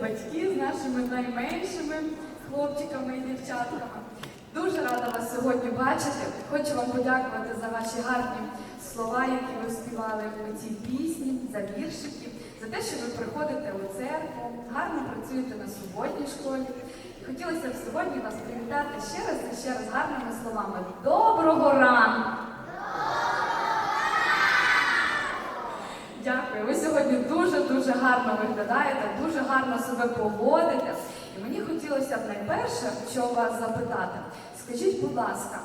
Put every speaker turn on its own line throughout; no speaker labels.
батьки з нашими найменшими хлопчиками і дівчатками. Дуже рада вас сьогодні бачити. Хочу вам подякувати за ваші гарні слова, які ви співали у цій пісні, за віршики, за те, що ви приходите у церкву, гарно працюєте на суботній школі. Хотілося б сьогодні вас привітати ще раз і ще раз гарними словами. Доброго ранку! Дякую. Ви сьогодні дуже-дуже гарно виглядаєте, дуже гарно себе поводите. І мені хотілося б найперше, що вас запитати. Скажіть, будь ласка,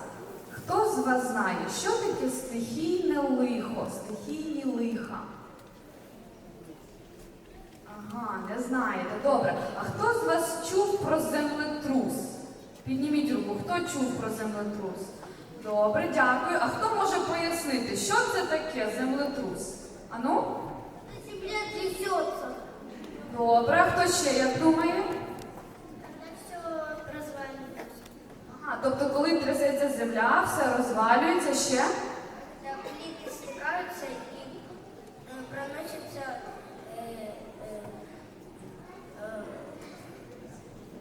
хто з вас знає, що таке стихійне лихо, стихійні лиха? Ага, не знаєте. Добре. А хто з вас чув про землетрус? Підніміть руку, хто чув про землетрус? Добре, дякую. А хто може пояснити, що це таке землетрус? Ану?
Земля трясется,
Добре, а хто ще як думає?
когда все разваливается.
Ага, тобто, коли трясеться земля, все розвалюється ще.
Когда плиты стыкаются и э, проносятся э, э, э,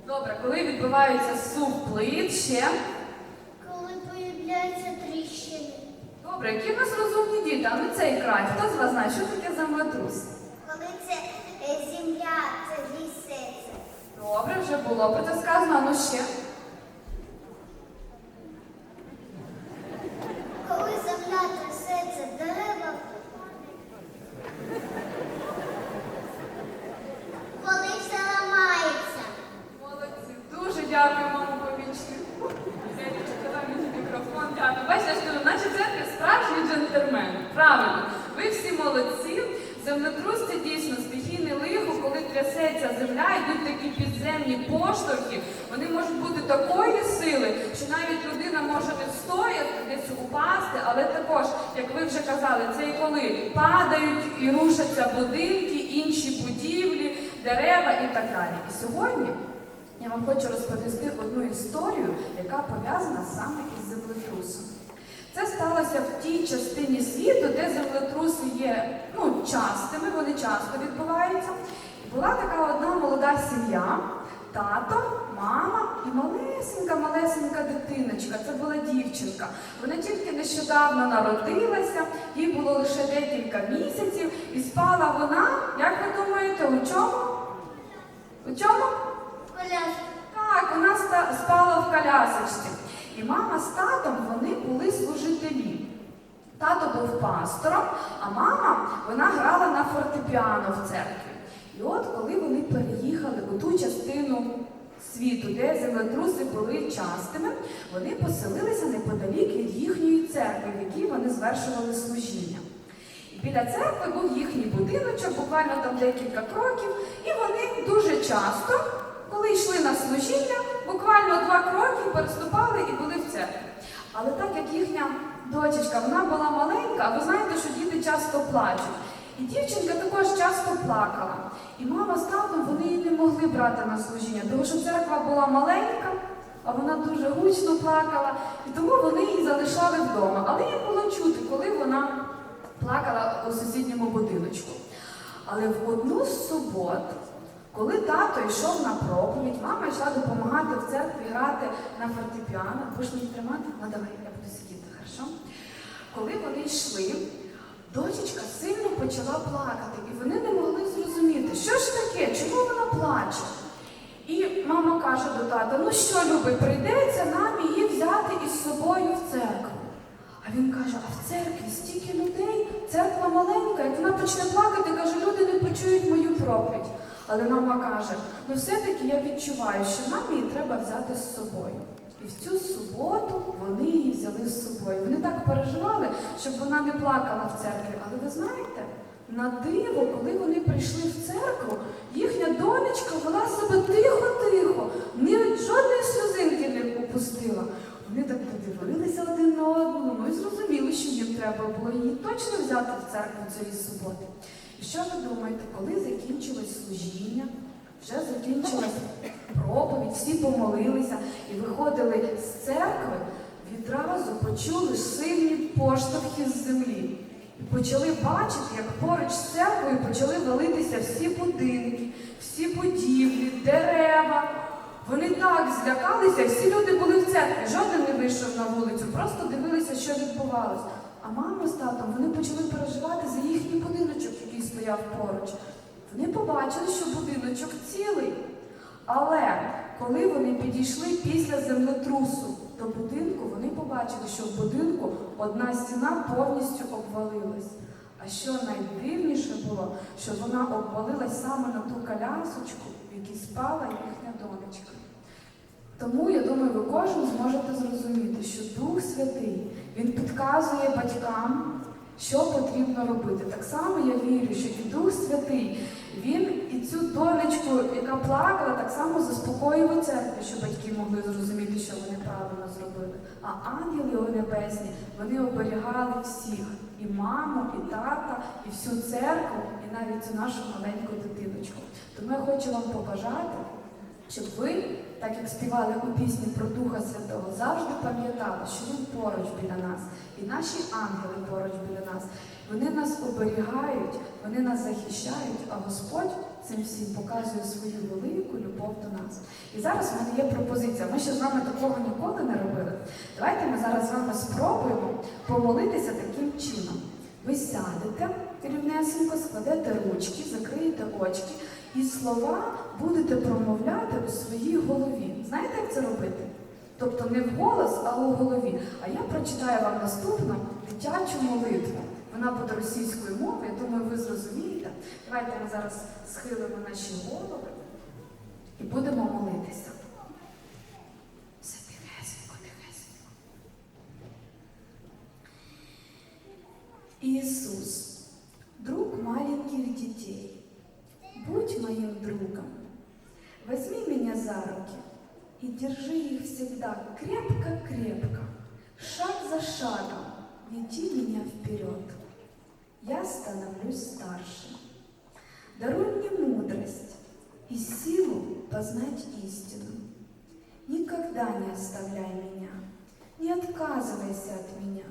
Добре, коли відбувається сув плит, ще.
коли появляються тріщини.
Добре, які в нас розумні діти, а не цей край. Хто з вас знає, що таке землетрус?
Коли це земля, це трясеться.
Добре, вже було про це сказано, а ну ще.
Коли земля трясеться, дерева. Коли все ламається.
Молодці, дуже дякую, мамо помічнику. Дядечка, дай мені мікрофон, дякую. Бачите, я ж кажу, наче це справжній джентльмен. Правильно, ви всі молодці. Землетрус це дійсно стихійне лихо, коли трясеться земля, йдуть такі підземні поштовхи. Вони можуть бути такої сили, що навіть людина може не встояти, десь упасти, але також, як ви вже казали, це і коли падають і рушаться будинки, інші будівлі, дерева і так далі. І сьогодні я вам хочу розповісти одну історію, яка пов'язана саме із землетрусом. Це сталося в тій частині світу, де землетруси є ну, частими, вони часто відбуваються. Була така одна молода сім'я, тато, мама і малесенька-малесенька дитиночка. Це була дівчинка. Вона тільки нещодавно народилася, їй було лише декілька місяців, і спала вона, як ви думаєте, у чому? У чому?
Коляска.
Так, вона спала в колясочці. І мама з татом вони були служителі. Тато був пастором, а мама вона грала на фортепіано в церкві. І от коли вони переїхали у ту частину світу, де землетруси були частими, вони поселилися неподалік від їхньої церкви, в якій вони звершували служіння. І біля церкви був їхній будиночок, буквально там декілька кроків, і вони дуже часто, коли йшли на служіння, буквально два кроки переступали і були в церкві. Але так як їхня дочечка, вона була маленька, ви знаєте, що діти часто плачуть. І дівчинка також часто плакала. І мама з татом вони її не могли брати на служіння, тому що церква була маленька, а вона дуже гучно плакала, і тому вони її залишали вдома. Але їм було чути, коли вона плакала у сусідньому будиночку. Але в одну з субот, коли тато йшов на проповідь, мама йшла допомагати в церкві грати на фортепіано. Будеш мені тримати? Ну давай, я буду сидіти, хорошо? Коли вони йшли, дочечка сильно почала плакати, і вони не могли зрозуміти, що ж таке, чому вона плаче. І мама каже до тата: ну що, любий, прийдеться нам її взяти із собою в церкву. А він каже: а в церкві стільки людей, церква маленька, як вона почне плакати, каже, люди не почують мою проповідь. Але мама каже: ну все-таки я відчуваю, що нам її треба взяти з собою. І в цю суботу вони її взяли з собою. Вони так переживали, щоб вона не плакала в церкві. Але ви знаєте, на диво, коли вони прийшли в церкву, їхня донечка вела себе тихо-тихо, ні жодної сльозинки не опустила. Вони так подивилися один на одного, ну і зрозуміли, що їм треба було її точно взяти в церкву цієї суботи. Що ви думаєте, коли закінчилось служіння, вже закінчилась проповідь, всі помолилися і виходили з церкви, відразу почули сильні поштовхи з землі. І почали бачити, як поруч з церквою почали валитися всі будинки, всі будівлі, дерева. Вони так злякалися, всі люди були в церкві, жоден не вийшов на вулицю, просто дивилися, що відбувалось. А мама з татом вони почали переживати за їхній будиночок, стояв поруч. Вони побачили, що будиночок цілий. Але коли вони підійшли після землетрусу до будинку, вони побачили, що в будинку одна стіна повністю обвалилась. А що найдивніше було, що вона обвалилась саме на ту колясочку, в якій спала їхня донечка. Тому я думаю, ви кожен зможете зрозуміти, що Дух Святий Він підказує батькам, що потрібно робити. Так само я вірю, що і Дух Святий, він і цю донечку, яка плакала, так само заспокоює церкві, щоб батьки могли зрозуміти, що вони правильно зробили. А ангели у небесні вони оберігали всіх і маму, і тата, і всю церкву, і навіть цю нашу маленьку дитиночку. Тому я хочу вам побажати, щоб ви, так як співали у пісні про Духа Святого, завжди пам'ятали, що Він поруч біля нас, і наші ангели поруч біля нас. Вони нас оберігають, вони нас захищають, а Господь цим всім показує свою велику любов до нас. І зараз в мене є пропозиція. Ми ще з вами такого ніколи не робили. Давайте ми зараз з вами спробуємо помолитися таким чином. Ви сядете рівнесенько, складете ручки, закриєте очки і слова будете промовляти у своїй голові. Знаєте, як це робити? Тобто не вголос, а у голові. А я прочитаю вам наступну дитячу молитву. Вона буде російською мовою, я думаю, ви зрозумієте. Давайте ми зараз схилимо наші голови і будемо молитися. Все тихесенько, тихесенько. Иисус, за руки и держи их всегда крепко-крепко. Шаг за шагом веди меня вперед. Я становлюсь старше. Даруй мне мудрость и силу познать истину. Никогда не оставляй меня, не отказывайся от меня,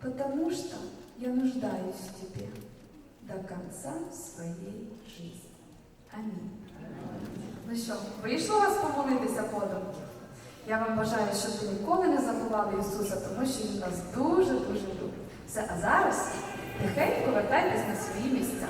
потому что я нуждаюсь в тебе до конца своей жизни. Амінь. Ну що, вийшло вас помолитися подумки? Я вам бажаю, щоб ви ніколи не забували Ісуса, тому що Він нас дуже-дуже любить. Все, а зараз тихенько вертайтесь на свої місця.